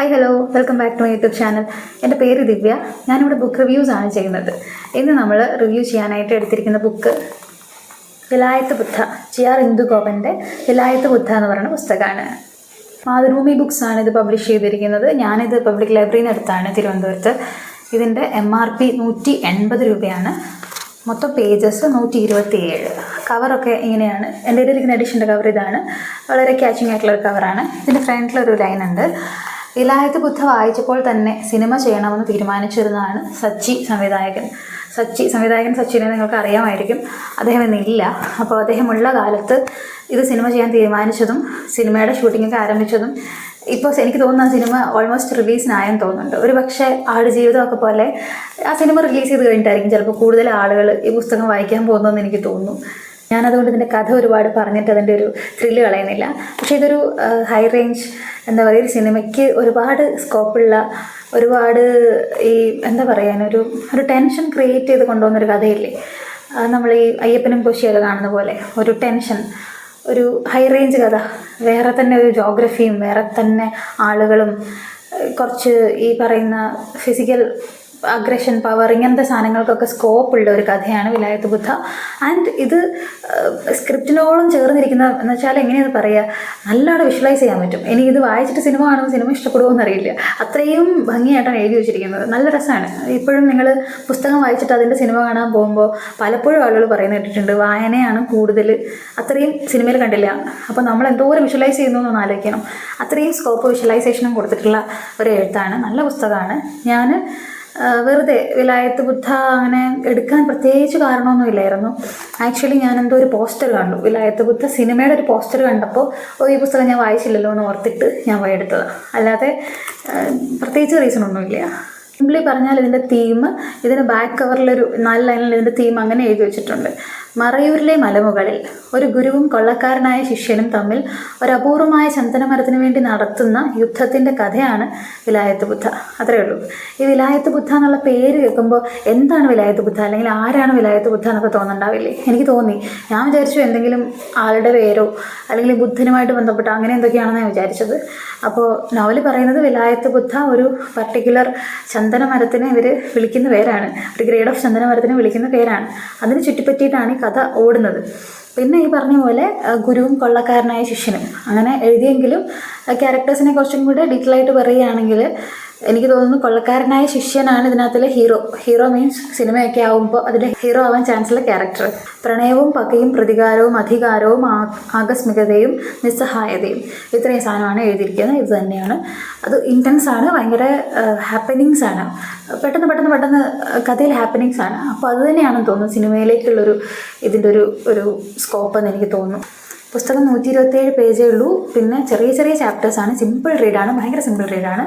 Hi hello welcome back to my YouTube channel എന്റെ പേര് ദിവ്യ. ഞാനിവിടെ ബുക്ക് റിവ്യൂസ് ആണ് ചെയ്യുന്നത്. ഇന്ന് നമ്മൾ റിവ്യൂ ചെയ്യാനായിട്ട് എടുത്തിരിക്കുന്ന book Vilayath Buddha G R ഇന്ദുഗോപന്റെ Vilayath Buddha എന്ന് പറയുന്ന പുസ്തകമാണ്. മാതൃഭൂമി ബുക്സ് ആണ് ഇത് പബ്ലിഷ് ചെയ്തിരിക്കുന്നത്. ഞാനിത് പബ്ലിക് ലൈബ്രറിയിൽ നിന്ന് എടുത്താണ് തിരുവനന്തപുരത്ത്. ഇതിന്റെ എം ആർ പി നൂറ്റി എൺപത് രൂപയാണ്. മൊത്തം പേജസ് നൂറ്റി ഇരുപത്തി ഏഴ് കവറൊക്കെ ഇങ്ങനെയാണ്. എന്റെ ഇരിക്കുന്ന എഡിഷന്റെ കവർ ഇതാണ്. വളരെ ക്യാച്ചിങ് ആയിട്ടുള്ള ഒരു കവറാണ് ഇതിന്റെ ഫ്രണ്ടിലൊരു ലൈൻ ഉണ്ട്. വിലായത്ത് ബുദ്ധ വായിച്ചപ്പോൾ തന്നെ സിനിമ ചെയ്യണമെന്ന് തീരുമാനിച്ചിരുന്നതാണ് സച്ചി സംവിധായകൻ. സച്ചി സംവിധായകൻ സച്ചിനെ നിങ്ങൾക്ക് അറിയാമായിരിക്കും. അദ്ദേഹം ഇന്നില്ല അപ്പോൾ അദ്ദേഹമുള്ള കാലത്ത് ഇത് സിനിമ ചെയ്യാൻ തീരുമാനിച്ചതും സിനിമയുടെ ഷൂട്ടിങ്ങൊക്കെ ആരംഭിച്ചതും ഇപ്പോൾ എനിക്ക് തോന്നുന്നു ആ സിനിമ ഓൾമോസ്റ്റ് റിലീസിനായെന്ന് തോന്നുന്നുണ്ട്. ഒരു പക്ഷേ ആടുജീവിതമൊക്കെ പോലെ ആ സിനിമ റിലീസ് ചെയ്ത് കഴിഞ്ഞിട്ടായിരിക്കും ചിലപ്പോൾ കൂടുതൽ ആളുകൾ ഈ പുസ്തകം വായിക്കാൻ പോകുന്നതെന്ന് എനിക്ക് തോന്നുന്നു. ഞാനതുകൊണ്ട് ഇതിന്റെ കഥ ഒരുപാട് പറഞ്ഞിട്ട് അതിന്റെ ഒരു ത്രില്ല് കളയുന്നില്ല. പക്ഷേ ഇതൊരു ഹൈ റേഞ്ച് എന്താ പറയുക ഒരു സിനിമയ്ക്ക് ഒരുപാട് സ്കോപ്പുള്ള ഒരുപാട് ഈ എന്താ പറയുക ഒരു ഒരു ടെൻഷൻ ക്രിയേറ്റ് ചെയ്ത് കൊണ്ടുപോകുന്നൊരു കഥയില്ലേ? നമ്മൾ ഈ അയ്യപ്പനും കൊശിയൊക്കെ കാണുന്ന പോലെ ഒരു ടെൻഷൻ ഒരു ഹൈ റേഞ്ച് കഥ. വേറെ തന്നെ ഒരു ജോഗ്രഫിയും വേറെ തന്നെ ആളുകളും കുറച്ച് ഈ പറയുന്ന ഫിസിക്കൽ അഗ്രഷൻ പവർ ഇങ്ങനത്തെ സാധനങ്ങൾക്കൊക്കെ സ്കോപ്പ് ഉള്ള ഒരു കഥയാണ് വിലായത്ത് ബുദ്ധ. ആൻഡ് ഇത് സ്ക്രിപ്റ്റിനോളം ചേർന്നിരിക്കുന്ന എന്ന് വെച്ചാൽ എങ്ങനെയാണ് പറയുക നല്ലോണം വിഷ്വലൈസ് ചെയ്യാൻ പറ്റും. ഇനി ഇത് വായിച്ചിട്ട് സിനിമ കാണുമ്പോൾ സിനിമ ഇഷ്ടപ്പെടുമോ എന്നറിയില്ല. അത്രയും ഭംഗിയായിട്ടാണ് എഴുതി വെച്ചിരിക്കുന്നത്. നല്ല രസമാണ്. ഇപ്പോഴും നിങ്ങൾ പുസ്തകം വായിച്ചിട്ട് അതിന്റെ സിനിമ കാണാൻ പോകുമ്പോൾ പലപ്പോഴും ആളുകൾ പറയുന്നത് കേട്ടിട്ടുണ്ട് വായനയാണ് കൂടുതൽ. അത്രയും സിനിമയിൽ കണ്ടില്ല. അപ്പോൾ നമ്മൾ എന്തോരം വിഷ്വലൈസ് ചെയ്യുന്നു എന്നൊന്ന് ആലോചിക്കണം. അത്രയും സ്കോപ്പ് വിഷ്വലൈസേഷനും കൊടുത്തിട്ടുള്ള ഒരു എഴുത്താണ്. നല്ല പുസ്തകമാണ്. ഞാൻ വെറുതെ വിലായത്ത് ബുദ്ധ അങ്ങനെ എടുക്കാൻ പ്രത്യേകിച്ച് കാരണമൊന്നുമില്ലായിരുന്നു. ആക്ച്വലി ഞാൻ എന്തോ ഒരു പോസ്റ്റർ കണ്ടു. വിലായത്ത് ബുദ്ധ സിനിമയുടെ ഒരു പോസ്റ്റർ കണ്ടപ്പോൾ ഈ പുസ്തകം ഞാൻ വായിച്ചില്ലല്ലോ എന്ന് ഓർത്തിട്ട് ഞാൻ എടുത്തതാണ് അല്ലാതെ പ്രത്യേകിച്ച് റീസൺ ഒന്നുമില്ല. സിംപ്ലി പറഞ്ഞാൽ ഇതിന്റെ തീം ഇതിന് ബാക്ക് കവറിലൊരു നാല് ലൈനിൽ ഇതിന്റെ തീം അങ്ങനെ എഴുതി വെച്ചിട്ടുണ്ട്. മറയൂരിലെ മലമുകളിൽ ഒരു ഗുരുവും കൊള്ളക്കാരനായ ശിഷ്യനും തമ്മിൽ ഒരു അപൂർവമായ ചന്ദനമരത്തിന് വേണ്ടി നടത്തുന്ന യുദ്ധത്തിന്റെ കഥയാണ് വിലായത്ത് ബുദ്ധ. അത്രയേ ഉള്ളൂ. ഈ വിലായത്ത് ബുദ്ധ എന്നുള്ള പേര് കേൾക്കുമ്പോൾ എന്താണ് വിലായത്ത് ബുദ്ധ? അല്ലെങ്കിൽ ആരാണ് വിലായത്ത് ബുദ്ധ എന്നൊക്കെ തോന്നുന്നുണ്ടാവില്ലേ എനിക്ക് തോന്നി. ഞാൻ വിചാരിച്ചു എന്തെങ്കിലും ആളുടെ പേരോ അല്ലെങ്കിൽ ബുദ്ധനുമായിട്ട് ബന്ധപ്പെട്ട അങ്ങനെ എന്തൊക്കെയാണെന്ന് ഞാൻ വിചാരിച്ചത്. അപ്പോൾ നോവൽ പറയുന്നത് വിലായത്ത് ബുദ്ധ ഒരു പർട്ടിക്കുലർ ചന്ദനമരത്തിനെ ഇവർ വിളിക്കുന്ന പേരാണ്. ഒരു ഗ്രേഡ് ഓഫ് ചന്ദനമരത്തിനെ വിളിക്കുന്ന പേരാണ്. അതിന് ചുറ്റിപ്പറ്റിയിട്ടാണ് ഈ കഥ ഓടുന്നത്. പിന്നെ ഈ പറഞ്ഞ പോലെ ഗുരുവും കൊള്ളക്കാരനായ ശിഷ്യനും. അങ്ങനെ എഴുതിയെങ്കിലും ക്യാരക്ടേഴ്സിനെ കുറച്ചും കൂടെ ഡീറ്റെയിൽ ആയിട്ട് പറയുകയാണെങ്കിൽ എനിക്ക് തോന്നുന്നു കൊള്ളക്കാരനായ ശിഷ്യനാണ് ഇതിനകത്തിലെ ഹീറോ ഹീറോ മീൻസ് സിനിമയൊക്കെ ആകുമ്പോൾ അതിന്റെ ഹീറോ ആവാൻ ചാൻസുള്ള ക്യാരക്ടർ പ്രണയവും പകയും പ്രതികാരവും അധികാരവും ആകസ്മികതയും നിസ്സഹായതയും. ഇത്രയും സാധനമാണ് എഴുതിയിരിക്കുന്നത്. ഇത് തന്നെയാണ്. അത് ഇന്റൻസ് ആണ്. ഭയങ്കര ഹാപ്പനിങ്സ് ആണ്. പെട്ടെന്ന് പെട്ടെന്ന് പെട്ടെന്ന് കഥയിൽ ഹാപ്പനിങ്സ് ആണ്. അപ്പോൾ അത് തന്നെയാണെന്ന് തോന്നുന്നു. സിനിമയിലേക്കുള്ളൊരു ഇതിന്റെ ഒരു ഒരു സ്കോപ്പ് എന്ന് എനിക്ക് തോന്നുന്നു. പുസ്തകം നൂറ്റി ഇരുപത്തേഴ് പേജേ ഉള്ളൂ. പിന്നെ ചെറിയ ചെറിയ ചാപ്റ്റേഴ്സാണ് സിമ്പിൾ റീഡാണ് ഭയങ്കര സിമ്പിൾ റീഡാണ്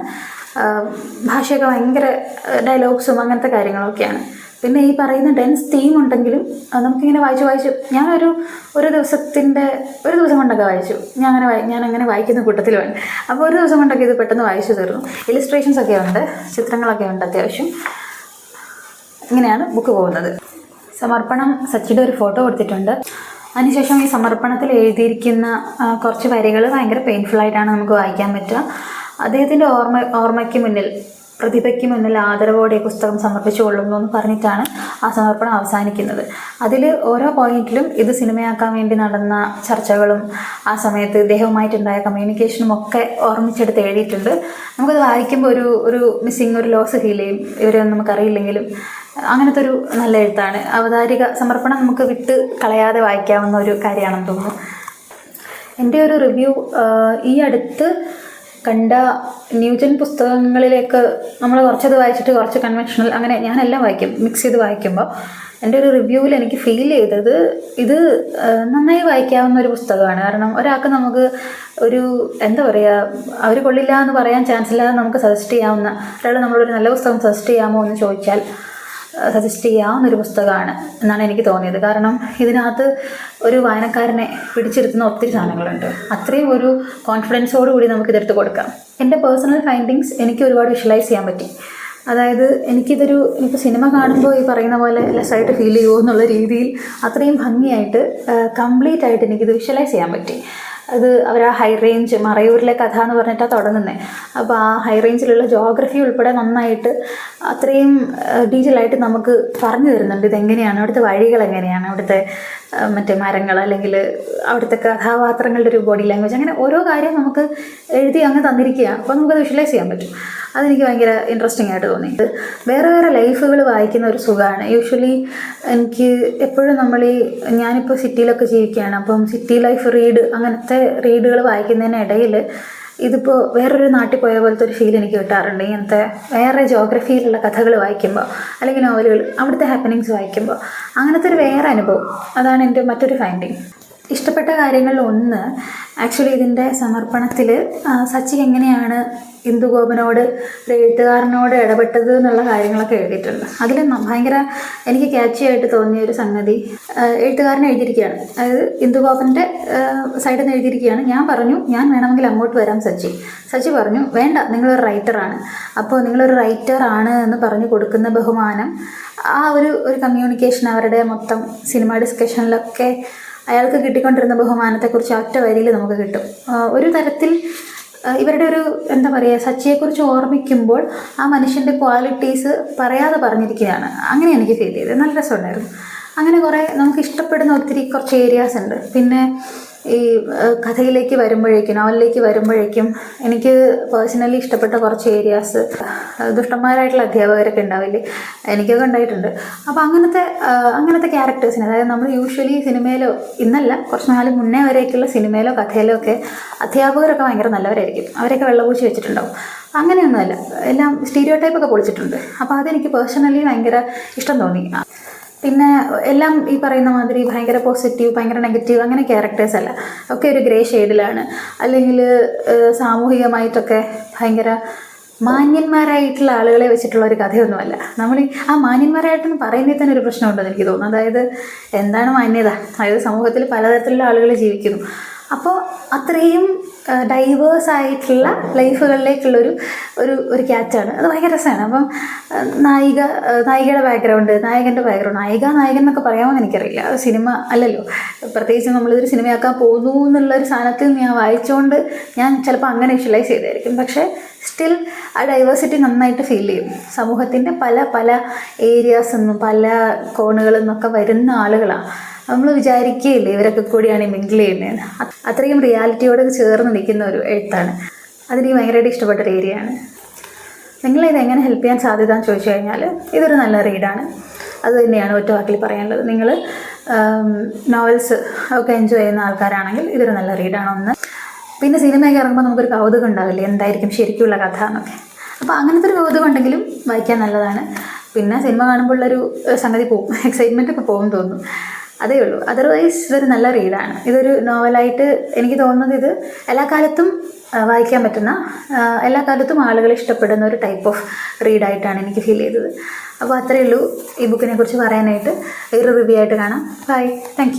ഭാഷയൊക്കെ ഭയങ്കര ഡയലോഗ്സും അങ്ങനത്തെ കാര്യങ്ങളൊക്കെയാണ്. പിന്നെ ഈ പറയുന്ന ഡെൻസ് തീം ഉണ്ടെങ്കിലും നമുക്കിങ്ങനെ വായിച്ച് വായിച്ചു ഞാനൊരു ഒരു ദിവസത്തിന്റെ ഒരു ദിവസം കൊണ്ടൊക്കെ വായിച്ചു. ഞാൻ അങ്ങനെ ഞാൻ അങ്ങനെ വായിക്കുന്ന കൂട്ടത്തിലുമാണ് അപ്പോൾ ഒരു ദിവസം കൊണ്ടൊക്കെ ഇത് പെട്ടെന്ന് വായിച്ചു തീർന്നു. ഇലിസ്ട്രേഷൻസ് ഒക്കെ ഉണ്ട് ചിത്രങ്ങളൊക്കെ ഉണ്ട് അത്യാവശ്യം. ഇങ്ങനെയാണ് ബുക്ക് പോകുന്നത്. സമർപ്പണം സച്ചിയുടെ ഒരു ഫോട്ടോ കൊടുത്തിട്ടുണ്ട്. അതിനുശേഷം ഈ സമർപ്പണത്തിൽ എഴുതിയിരിക്കുന്ന കുറച്ച് വരികൾ ഭയങ്കര ആയിട്ടാണ് നമുക്ക് വായിക്കാൻ പറ്റുക. അദ്ദേഹത്തിന്റെ ഓർമ്മ ഓർമ്മയ്ക്ക് മുന്നിൽ പ്രതിഭയ്ക്ക് മുന്നിൽ ആദരവോടെ പുസ്തകം സമർപ്പിച്ചു കൊള്ളുന്നു എന്ന് പറഞ്ഞിട്ടാണ് ആ സമർപ്പണം അവസാനിക്കുന്നത്. അതിൽ ഓരോ പോയിന്റിലും ഇത് സിനിമയാക്കാൻ വേണ്ടി നടന്ന ചർച്ചകളും ആ സമയത്ത് ഇദ്ദേഹവുമായിട്ടുണ്ടായ കമ്മ്യൂണിക്കേഷനും ഒക്കെ ഓർമ്മിച്ചെടുത്ത് എഴുതിയിട്ടുണ്ട്. നമുക്കത് വായിക്കുമ്പോൾ ഒരു ഒരു മിസ്സിങ് ഒരു ലോസ് ഫീൽ ചെയ്യും. ഇവരൊന്നും നമുക്കറിയില്ലെങ്കിലും അങ്ങനത്തെ ഒരു നല്ല എഴുത്താണ്. അവതാരിക സമർപ്പണം നമുക്ക് വിട്ട് കളയാതെ വായിക്കാവുന്ന ഒരു കാര്യമാണെന്ന് തോന്നുന്നു. എന്റെ ഒരു റിവ്യൂ ഈ അടുത്ത് കണ്ട ന്യൂജൻ പുസ്തകങ്ങളിലേക്ക് നമ്മൾ കുറച്ചത് വായിച്ചിട്ട് കുറച്ച് കൺവെൻഷണൽ അങ്ങനെ ഞാനെല്ലാം വായിക്കും മിക്സ് ചെയ്ത് വായിക്കുമ്പോൾ എന്റെ ഒരു റിവ്യൂവിൽ എനിക്ക് ഫീൽ ചെയ്തത് ഇത് നന്നായി വായിക്കാവുന്ന ഒരു പുസ്തകമാണ്. കാരണം ഒരാൾക്ക് നമുക്ക് ഒരു എന്താ പറയുക അവർ കൊള്ളില്ല എന്ന് പറയാൻ ചാൻസ് ഇല്ലാതെ നമുക്ക് സജസ്റ്റ് ചെയ്യാവുന്ന ഒരാൾ നമ്മളൊരു നല്ല പുസ്തകം സജസ്റ്റ് ചെയ്യാമോ എന്ന് ചോദിച്ചാൽ സജസ്റ്റ് ചെയ്യാവുന്ന ഒരു പുസ്തകമാണ് എന്നാണ് എനിക്ക് തോന്നിയത്. കാരണം ഇതിനകത്ത് ഒരു വായനക്കാരനെ പിടിച്ചിരുത്തുന്ന ഒത്തിരി സാധനങ്ങളുണ്ട്. അത്രയും ഒരു കോൺഫിഡൻസോടുകൂടി നമുക്ക് ഇതെടുത്ത് കൊടുക്കാം. എന്റെ പേഴ്സണൽ ഫൈൻഡിങ്സ് എനിക്ക് ഒരുപാട് വിഷ്വലൈസ് ചെയ്യാൻ പറ്റി. അതായത് എനിക്കിതൊരു ഇപ്പോൾ സിനിമ കാണുമ്പോൾ ഈ പറയുന്ന പോലെ ലെസ്സായിട്ട് ഫീൽ ചെയ്യുമോ എന്നുള്ള രീതിയിൽ അത്രയും ഭംഗിയായിട്ട് കംപ്ലീറ്റ് ആയിട്ട് എനിക്കിത് വിഷ്വലൈസ് ചെയ്യാൻ പറ്റി. അത് അവർ ആ ഹൈ റേഞ്ച് മറയൂരിലെ കഥ എന്ന് പറഞ്ഞിട്ടാണ് തുടങ്ങുന്നത് അപ്പോൾ ആ ഹൈ റേഞ്ചിലുള്ള ജോഗ്രഫി ഉൾപ്പെടെ നന്നായിട്ട് അത്രയും ഡീറ്റെയിൽ ആയിട്ട് നമുക്ക് പറഞ്ഞു തരുന്നുണ്ട് ഇതെങ്ങനെയാണ് അവിടുത്തെ വഴികൾ എങ്ങനെയാണ് അവിടുത്തെ മറ്റേ മരങ്ങൾ അല്ലെങ്കിൽ അവിടുത്തെ കഥാപാത്രങ്ങളുടെ ഒരു ബോഡി ലാംഗ്വേജ് അങ്ങനെ ഓരോ കാര്യം നമുക്ക് എഴുതി അങ്ങ് തന്നിരിക്കുകയാണ് അപ്പോൾ നമുക്കത് വിഷ്വലൈസ് ചെയ്യാൻ പറ്റും. അതെനിക്ക് ഭയങ്കര ഇൻട്രസ്റ്റിംഗ് ആയിട്ട് തോന്നി. വേറെ വേറെ ലൈഫുകൾ വായിക്കുന്ന ഒരു സുഖമാണ്. യൂഷ്വലി എനിക്ക് എപ്പോഴും നമ്മൾ ഈ ഞാനിപ്പോൾ സിറ്റിയിലൊക്കെ ജീവിക്കുകയാണ്. അപ്പം സിറ്റി ലൈഫ് റീഡ് അങ്ങനത്തെ റീഡുകൾ വായിക്കുന്നതിനിടയിൽ ഇതിപ്പോൾ വേറൊരു നാട്ടിൽ പോയ പോലത്തെ ഒരു ഫീൽ എനിക്ക് കിട്ടാറുണ്ട്. ഇങ്ങനത്തെ വേറെ ജോഗ്രഫിയിലുള്ള കഥകൾ വായിക്കുമ്പോൾ അല്ലെങ്കിൽ നോവലുകൾ അവിടുത്തെ ഹാപ്പനിങ്സ് വായിക്കുമ്പോൾ അങ്ങനത്തെ ഒരു വേറെ അനുഭവം. അതാണ് എന്റെ മറ്റൊരു ഫൈൻഡിങ് ഇഷ്ടപ്പെട്ട കാര്യങ്ങളിൽ ഒന്ന് ആക്ച്വലി ഇതിന്റെ സമർപ്പണത്തിൽ സച്ചി എങ്ങനെയാണ് ഇന്ദുഗോപനോട് ഒരു എഴുത്തുകാരനോട് ഇടപെട്ടത് എന്നുള്ള കാര്യങ്ങളൊക്കെ എഴുതിയിട്ടുണ്ട്. അതിൽ ഭയങ്കര എനിക്ക് ക്യാച്ചി ആയിട്ട് തോന്നിയ ഒരു സംഗതി എഴുത്തുകാരൻ എഴുതിയിരിക്കുകയാണ്. അതായത് ഇന്ദുഗോപന്റെ സൈഡിൽ നിന്ന് എഴുതിയിരിക്കുകയാണ് ഞാൻ പറഞ്ഞു ഞാൻ വേണമെങ്കിൽ അങ്ങോട്ട് വരാം സച്ചി. സച്ചി പറഞ്ഞു വേണ്ട നിങ്ങളൊരു റൈറ്ററാണ് അപ്പോൾ നിങ്ങളൊരു റൈറ്ററാണ് എന്ന് പറഞ്ഞു കൊടുക്കുന്ന ബഹുമാനം ആ ഒരു ഒരു കമ്മ്യൂണിക്കേഷൻ അവരുടെ മൊത്തം സിനിമ ഡിസ്കഷനിലൊക്കെ അയാൾക്ക് കിട്ടിക്കൊണ്ടിരുന്ന ബഹുമാനത്തെക്കുറിച്ച് ഒറ്റ വരിയിൽ നമുക്ക് കിട്ടും. ഒരു തരത്തിൽ ഇവരുടെ ഒരു എന്താ പറയുക സച്ചിയെക്കുറിച്ച് ഓർമ്മിക്കുമ്പോൾ ആ മനുഷ്യന്റെ ക്വാളിറ്റീസ് പറയാതെ പറഞ്ഞിരിക്കുകയാണ്. അങ്ങനെ എനിക്ക് ഫീൽ ചെയ്തത്. നല്ല രസമുണ്ടായിരുന്നു. അങ്ങനെ കുറേ നമുക്ക് ഇഷ്ടപ്പെടുന്ന ഒത്തിരി കുറച്ച് ഏരിയാസ് ഉണ്ട്. പിന്നെ ഈ കഥയിലേക്ക് വരുമ്പോഴേക്കും നോവലിലേക്ക് വരുമ്പോഴേക്കും എനിക്ക് പേഴ്സണലി ഇഷ്ടപ്പെട്ട കുറച്ച് ഏരിയാസ് ദുഷ്ടന്മാരായിട്ടുള്ള അധ്യാപകരൊക്കെ ഉണ്ടാവില്ലേ എനിക്കൊക്കെ ഉണ്ടായിട്ടുണ്ട്. അപ്പോൾ അങ്ങനത്തെ അങ്ങനത്തെ ക്യാരക്ടേഴ്സിന് അതായത് നമ്മൾ യൂഷ്വലി സിനിമയിലോ ഇന്നല്ല കുറച്ച് നാൾ മുന്നേ വരെയൊക്കെയുള്ള സിനിമയിലോ കഥയിലോ ഒക്കെ അധ്യാപകരൊക്കെ ഭയങ്കര നല്ലവരായിരിക്കും. അവരൊക്കെ വെള്ളപൂശി വെച്ചിട്ടുണ്ടാവും. അങ്ങനെയൊന്നുമല്ല എല്ലാം സ്റ്റീരിയോ ടൈപ്പൊക്കെ പൊളിച്ചിട്ടുണ്ട്. അപ്പോൾ അതെനിക്ക് പേഴ്സണലി ഭയങ്കര ഇഷ്ടം തോന്നി. പിന്നെ എല്ലാം ഈ പറയുന്ന മാതിരി ഭയങ്കര പോസിറ്റീവ് ഭയങ്കര നെഗറ്റീവ് അങ്ങനെ ക്യാരക്ടേഴ്സ് അല്ല. ഒക്കെ ഒരു ഗ്രേ ഷെയ്ഡിലാണ് അല്ലെങ്കിൽ സാമൂഹികമായിട്ടൊക്കെ ഭയങ്കര മാന്യന്മാരായിട്ടുള്ള ആളുകളെ വെച്ചിട്ടുള്ള ഒരു കഥയൊന്നുമല്ല. നമ്മൾ ആ മാന്യന്മാരായിട്ടെന്ന് പറയുന്നതിൽ തന്നെ ഒരു പ്രശ്നമുണ്ടെന്ന് എനിക്ക് തോന്നുന്നു. അതായത് എന്താണ് മാന്യത? അതായത് സമൂഹത്തിൽ പലതരത്തിലുള്ള ആളുകൾ ജീവിക്കുന്നു. അപ്പോൾ അത്രയും ഡൈവേഴ്സ് ആയിട്ടുള്ള ലൈഫുകളിലേക്കുള്ളൊരു ഒരു ഒരു ക്യാറ്റാണ്. അത് ഭയങ്കര രസമാണ്. അപ്പം നായിക നായികയുടെ ബാക്ക്ഗ്രൗണ്ട് നായകന്റെ ബാക്ക്ഗ്രൗണ്ട് നായിക നായകൻ എന്നൊക്കെ പറയാമെന്ന് എനിക്കറിയില്ല. സിനിമ അല്ലല്ലോ. പ്രത്യേകിച്ച് നമ്മളിതൊരു സിനിമയാക്കാൻ പോകുന്നു എന്നുള്ളൊരു സാധനത്തിൽ ഞാൻ വായിച്ചുകൊണ്ട് ഞാൻ ചിലപ്പോൾ അങ്ങനെ വിഷ്വലൈസ് ചെയ്തായിരിക്കും. പക്ഷേ സ്റ്റിൽ ആ ഡൈവേഴ്സിറ്റി നന്നായിട്ട് ഫീൽ ചെയ്യും. സമൂഹത്തിന്റെ പല പല ഏരിയാസ് നിന്നും പല കോണുകളിൽ നിന്നൊക്കെ വരുന്ന ആളുകളാണ് നമ്മൾ വിചാരിക്കുകയില്ലേ ഇവരൊക്കെ കൂടിയാണ് മിങ്കിൾ ചെയ്യുന്നത് അത്രയും റിയാലിറ്റിയോട് ചേർന്ന് നിൽക്കുന്ന ഒരു എഴുത്താണ്. അതെനിക്ക് ഭയങ്കരമായിട്ട് ഇഷ്ടപ്പെട്ട ഒരു ഏരിയയാണ് നിങ്ങളെ ഇത് എങ്ങനെ ഹെൽപ്പ് ചെയ്യാൻ സാധ്യത എന്ന് ചോദിച്ചു കഴിഞ്ഞാൽ ഇതൊരു നല്ല റീഡാണ് അത് തന്നെയാണ് ഒറ്റ വാക്കിൽ പറയാനുള്ളത്. നിങ്ങൾ നോവൽസ് ഒക്കെ എൻജോയ് ചെയ്യുന്ന ആൾക്കാരാണെങ്കിൽ ഇതൊരു നല്ല റീഡാണ് ഒന്ന് പിന്നെ സിനിമയൊക്കെ ഇറങ്ങുമ്പോൾ നമുക്കൊരു കൗതുകം ഉണ്ടാവില്ലേ? എന്തായിരിക്കും ശരിക്കുള്ള കഥ എന്നൊക്കെ. അപ്പോൾ അങ്ങനത്തെ ഒരു കൗതുകം ഉണ്ടെങ്കിലും വായിക്കാൻ നല്ലതാണ്. പിന്നെ സിനിമ കാണുമ്പോഴുള്ളൊരു സംഗതി പോകും എക്സൈറ്റ്മെന്റ് ഒക്കെ പോകും തോന്നും. അതേ ഉള്ളൂ. അതർവൈസ് ഇതൊരു നല്ല റീഡാണ് ഇതൊരു നോവലായിട്ട് എനിക്ക് തോന്നുന്നത് ഇത് എല്ലാ കാലത്തും വായിക്കാൻ പറ്റുന്ന എല്ലാ കാലത്തും ആളുകൾ ഇഷ്ടപ്പെടുന്ന ഒരു ടൈപ്പ് ഓഫ് റീഡായിട്ടാണ് എനിക്ക് ഫീൽ ചെയ്തത്. അപ്പോൾ അത്രയേ ഉള്ളൂ ഈ ബുക്കിനെ കുറിച്ച് പറയാനായിട്ട്. ഒരു റിവ്യൂ ആയിട്ട് കാണാം. Bye thank